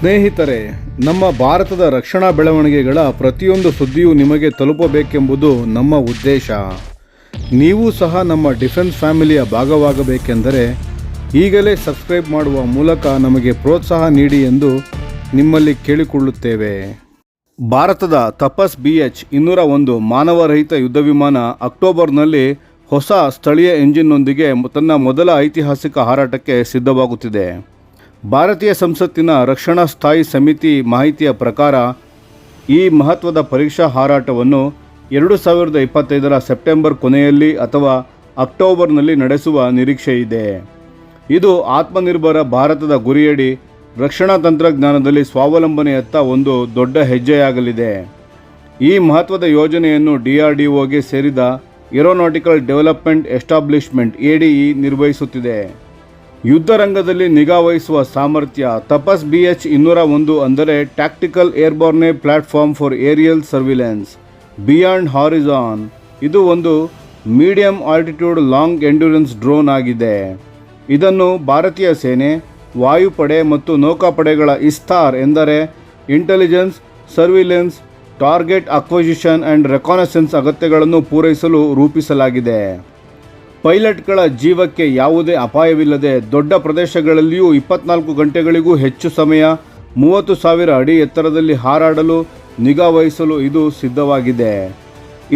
ಸ್ನೇಹಿತರೆ, ನಮ್ಮ ಭಾರತದ ರಕ್ಷಣಾ ಬೆಳವಣಿಗೆಗಳ ಪ್ರತಿಯೊಂದು ಸುದ್ದಿಯೂ ನಿಮಗೆ ತಲುಪಬೇಕೆಂಬುದು ನಮ್ಮ ಉದ್ದೇಶ. ನೀವು ಸಹ ನಮ್ಮ ಡಿಫೆನ್ಸ್ ಫ್ಯಾಮಿಲಿಯ ಭಾಗವಾಗಬೇಕೆಂದರೆ, ಈಗಲೇ ಸಬ್ಸ್ಕ್ರೈಬ್ ಮಾಡುವ ಮೂಲಕ ನಮಗೆ ಪ್ರೋತ್ಸಾಹ ನೀಡಿ ಎಂದು ನಿಮ್ಮಲ್ಲಿ ಕೇಳಿಕೊಳ್ಳುತ್ತೇವೆ. ಭಾರತದ ತಪಸ್ ಬಿ ಎಚ್ ಇನ್ನೂರ ಒಂದು ಮಾನವರಹಿತ ಯುದ್ಧ ವಿಮಾನ ಅಕ್ಟೋಬರ್ನಲ್ಲಿ ಹೊಸ ಸ್ಥಳೀಯ ಎಂಜಿನ್ನೊಂದಿಗೆ ತನ್ನ ಮೊದಲ ಐತಿಹಾಸಿಕ ಹಾರಾಟಕ್ಕೆ ಸಿದ್ಧವಾಗುತ್ತಿದೆ. ಭಾರತೀಯ ಸಂಸತ್ತಿನ ರಕ್ಷಣಾ ಸ್ಥಾಯಿ ಸಮಿತಿ ಮಾಹಿತಿಯ ಪ್ರಕಾರ ಈ ಮಹತ್ವದ ಪರೀಕ್ಷಾ ಹಾರಾಟವನ್ನು ಎರಡು ಸಾವಿರದ ಇಪ್ಪತ್ತೈದರ ಸೆಪ್ಟೆಂಬರ್ ಕೊನೆಯಲ್ಲಿ ಅಥವಾ ಅಕ್ಟೋಬರ್ನಲ್ಲಿ ನಡೆಸುವ ನಿರೀಕ್ಷೆ ಇದೆ. ಇದು ಆತ್ಮನಿರ್ಭರ ಭಾರತದ ಗುರಿಯಡಿ ರಕ್ಷಣಾ ತಂತ್ರಜ್ಞಾನದಲ್ಲಿ ಸ್ವಾವಲಂಬನೆಯತ್ತ ಒಂದು ದೊಡ್ಡ ಹೆಜ್ಜೆಯಾಗಲಿದೆ. ಈ ಮಹತ್ವದ ಯೋಜನೆಯನ್ನು ಡಿಆರ್ಡಿಒಗೆ ಸೇರಿದ ಏರೋನಾಟಿಕಲ್ ಡೆವಲಪ್ಮೆಂಟ್ ಎಸ್ಟಾಬ್ಲಿಷ್ಮೆಂಟ್ ಎಡಿಇ ನಿರ್ವಹಿಸುತ್ತಿದೆ. ಯುದ್ಧ ರಂಗದಲ್ಲಿ ನಿಗಾವಹಿಸುವ ಸಾಮರ್ಥ್ಯ. ತಪಸ್ ಬಿ ಎಚ್ ಇನ್ನೂರ ಒಂದು ಅಂದರೆ tactical airborne platform for aerial surveillance beyond horizon ಇದು ಒಂದು medium altitude long endurance drone ಆಗಿದೆ. ಇದನ್ನು ಭಾರತೀಯ ಸೇನೆ, ವಾಯುಪಡೆ ಮತ್ತು ನೌಕಾಪಡೆಗಳ ಇಸ್ತಾರ್ ಎಂದರೆ intelligence surveillance target acquisition and reconnaissance ಅಗತ್ಯಗಳನ್ನು ಪೂರೈಸಲು ರೂಪಿಸಲಾಗಿದೆ. ಪೈಲಟ್ಗಳ ಜೀವಕ್ಕೆ ಯಾವುದೇ ಅಪಾಯವಿಲ್ಲದೆ ದೊಡ್ಡ ಪ್ರದೇಶಗಳಲ್ಲಿಯೂ ಇಪ್ಪತ್ನಾಲ್ಕು ಗಂಟೆಗಳಿಗೂ ಹೆಚ್ಚು ಸಮಯ, ಮೂವತ್ತು ಸಾವಿರ ಅಡಿ ಎತ್ತರದಲ್ಲಿ ಹಾರಾಡಲು ನಿಗಾವಹಿಸಲು ಇದು ಸಿದ್ಧವಾಗಿದೆ.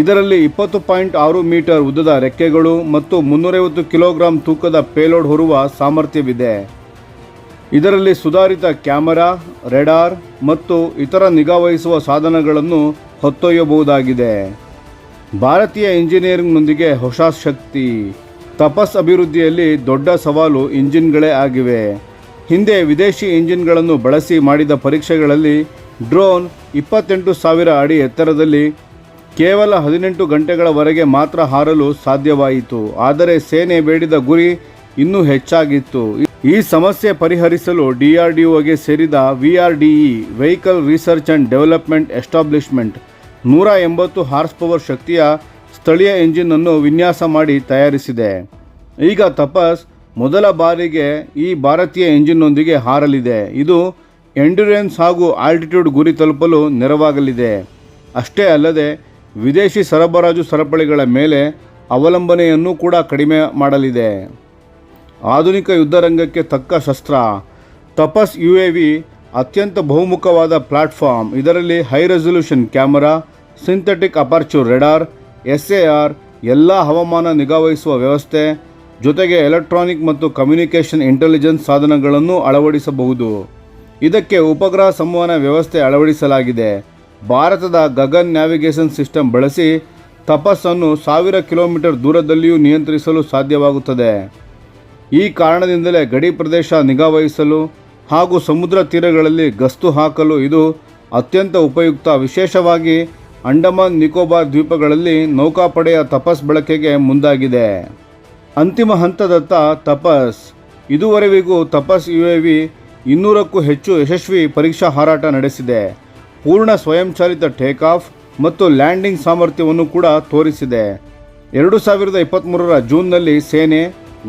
ಇದರಲ್ಲಿ ಇಪ್ಪತ್ತು ಪಾಯಿಂಟ್ ಆರು ಮೀಟರ್ ಉದ್ದದ ರೆಕ್ಕೆಗಳು ಮತ್ತು ಮುನ್ನೂರೈವತ್ತು ಕಿಲೋಗ್ರಾಂ ತೂಕದ ಪೇಲೋಡ್ ಹೊರುವ ಸಾಮರ್ಥ್ಯವಿದೆ. ಇದರಲ್ಲಿ ಸುಧಾರಿತ ಕ್ಯಾಮರಾ, ರೆಡಾರ್ ಮತ್ತು ಇತರ ನಿಗಾವಹಿಸುವ ಸಾಧನಗಳನ್ನು ಹೊತ್ತೊಯ್ಯಬಹುದಾಗಿದೆ. ಭಾರತೀಯ ಇಂಜಿನಿಯರಿಂಗ್ನೊಂದಿಗೆ ಹೊಸ ಶಕ್ತಿ. ತಪಸ್ ಅಭಿವೃದ್ಧಿಯಲ್ಲಿ ದೊಡ್ಡ ಸವಾಲು ಇಂಜಿನ್ಗಳೇ ಆಗಿವೆ. ಹಿಂದೆ ವಿದೇಶಿ ಇಂಜಿನ್ಗಳನ್ನು ಬಳಸಿ ಮಾಡಿದ ಪರೀಕ್ಷೆಗಳಲ್ಲಿ ಡ್ರೋನ್ ಇಪ್ಪತ್ತೆಂಟು ಸಾವಿರ ಅಡಿ ಎತ್ತರದಲ್ಲಿ ಕೇವಲ ಹದಿನೆಂಟು ಗಂಟೆಗಳವರೆಗೆ ಮಾತ್ರ ಹಾರಲು ಸಾಧ್ಯವಾಯಿತು. ಆದರೆ ಸೇನೆ ಬೇಡಿದ ಗುರಿ ಇನ್ನೂ ಹೆಚ್ಚಾಗಿತ್ತು. ಈ ಸಮಸ್ಯೆ ಪರಿಹರಿಸಲು ಡಿಆರ್ಡಿಒಗೆ ಸೇರಿದ VRDE vehicle research and development establishment ನೂರ ಎಂಬತ್ತು ಹಾರ್ಸ್ ಪವರ್ ಶಕ್ತಿಯ ಸ್ಥಳೀಯ ಎಂಜಿನನ್ನು ವಿನ್ಯಾಸ ಮಾಡಿ ತಯಾರಿಸಿದೆ. ಈಗ ತಪಸ್ ಮೊದಲ ಬಾರಿಗೆ ಈ ಭಾರತೀಯ ಎಂಜಿನ್ನೊಂದಿಗೆ ಹಾರಲಿದೆ. ಇದು ಎಂಡ್ಯೂರೆನ್ಸ್ ಹಾಗೂ ಆಲ್ಟಿಟ್ಯೂಡ್ ಗುರಿ ತಲುಪಲು ನೆರವಾಗಲಿದೆ. ಅಷ್ಟೇ ಅಲ್ಲದೆ ವಿದೇಶಿ ಸರಬರಾಜು ಸರಪಳಿಗಳ ಮೇಲೆ ಅವಲಂಬನೆಯನ್ನು ಕೂಡ ಕಡಿಮೆ ಮಾಡಲಿದೆ. ಆಧುನಿಕ ಯುದ್ಧರಂಗಕ್ಕೆ ತಕ್ಕ ಶಸ್ತ್ರ. ತಪಸ್ ಯು ಎ ವಿ ಅತ್ಯಂತ ಬಹುಮುಖವಾದ ಪ್ಲಾಟ್ಫಾರ್ಮ್. ಇದರಲ್ಲಿ high resolution camera synthetic aperture radar S A R ಎಲ್ಲ ಹವಾಮಾನ ನಿಗಾವಹಿಸುವ ವ್ಯವಸ್ಥೆ, ಜೊತೆಗೆ ಎಲೆಕ್ಟ್ರಾನಿಕ್ ಮತ್ತು ಕಮ್ಯುನಿಕೇಷನ್ ಇಂಟೆಲಿಜೆನ್ಸ್ ಸಾಧನಗಳನ್ನು ಅಳವಡಿಸಬಹುದು. ಇದಕ್ಕೆ ಉಪಗ್ರಹ ಸಂವಹನ ವ್ಯವಸ್ಥೆ ಅಳವಡಿಸಲಾಗಿದೆ. ಭಾರತದ ಗಗನ್ ನ್ಯಾವಿಗೇಷನ್ ಸಿಸ್ಟಮ್ ಬಳಸಿ ತಪಸ್ಸನ್ನು ಸಾವಿರ ಕಿಲೋಮೀಟರ್ ದೂರದಲ್ಲಿಯೂ ನಿಯಂತ್ರಿಸಲು ಸಾಧ್ಯವಾಗುತ್ತದೆ. ಈ ಕಾರಣದಿಂದಲೇ ಗಡಿ ಪ್ರದೇಶ ನಿಗಾವಹಿಸಲು ಹಾಗೂ ಸಮುದ್ರ ತೀರಗಳಲ್ಲಿ ಗಸ್ತು ಹಾಕಲು ಇದು ಅತ್ಯಂತ ಉಪಯುಕ್ತ. ವಿಶೇಷವಾಗಿ ಅಂಡಮಾನ್ ನಿಕೋಬಾರ್ ದ್ವೀಪಗಳಲ್ಲಿ ನೌಕಾಪಡೆಯ ತಪಸ್ ಬಳಕೆಗೆ ಮುಂದಾಗಿದೆ. ಅಂತಿಮ ಹಂತದತ್ತ ತಪಸ್. ಇದುವರೆವಿಗೂ ತಪಸ್ ಯು ಎ ವಿ ಇನ್ನೂರಕ್ಕೂ ಹೆಚ್ಚು ಯಶಸ್ವಿ ಪರೀಕ್ಷಾ ಹಾರಾಟ ನಡೆಸಿದೆ. ಪೂರ್ಣ ಸ್ವಯಂಚಾಲಿತ ಟೇಕ್ ಆಫ್ ಮತ್ತು ಲ್ಯಾಂಡಿಂಗ್ ಸಾಮರ್ಥ್ಯವನ್ನು ಕೂಡ ತೋರಿಸಿದೆ. ಎರಡು ಸಾವಿರದ ಇಪ್ಪತ್ತ್ಮೂರರ ಜೂನ್ನಲ್ಲಿ ಸೇನೆ,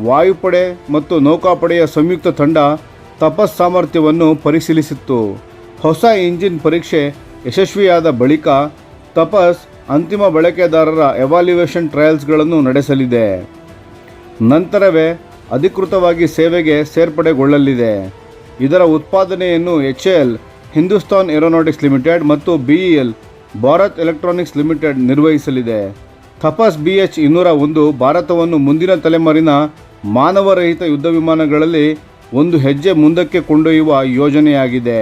ವಾಯುಪಡೆ ಮತ್ತು ನೌಕಾಪಡೆಯ ಸಂಯುಕ್ತ ತಂಡ ತಪಸ್ ಸಾಮರ್ಥ್ಯವನ್ನು ಪರಿಶೀಲಿಸಿತ್ತು. ಹೊಸ ಇಂಜಿನ್ ಪರೀಕ್ಷೆ ಯಶಸ್ವಿಯಾದ ಬಳಿಕ ತಪಸ್ ಅಂತಿಮ ಬಳಕೆದಾರರ ಎವಾಲ್ಯುವೇಷನ್ ಟ್ರಯಲ್ಸ್ಗಳನ್ನು ನಡೆಸಲಿದೆ. ನಂತರವೇ ಅಧಿಕೃತವಾಗಿ ಸೇವೆಗೆ ಸೇರ್ಪಡೆಗೊಳ್ಳಲಿದೆ. ಇದರ ಉತ್ಪಾದನೆಯನ್ನು H L, Hindustan Aeronautics Limited ಮತ್ತು B L, Bharat Electronics Limited ನಿರ್ವಹಿಸಲಿದೆ. ತಪಸ್ ಬಿ ಎಚ್ ಇನ್ನೂರ ಒಂದು ಭಾರತವನ್ನು ಮುಂದಿನ ತಲೆಮಾರಿನ ಮಾನವರಹಿತ ಯುದ್ಧ ವಿಮಾನಗಳಲ್ಲಿ ಒಂದು ಹೆಜ್ಜೆ ಮುಂದಕ್ಕೆ ಕೊಂಡೊಯ್ಯುವ ಯೋಜನೆಯಾಗಿದೆ.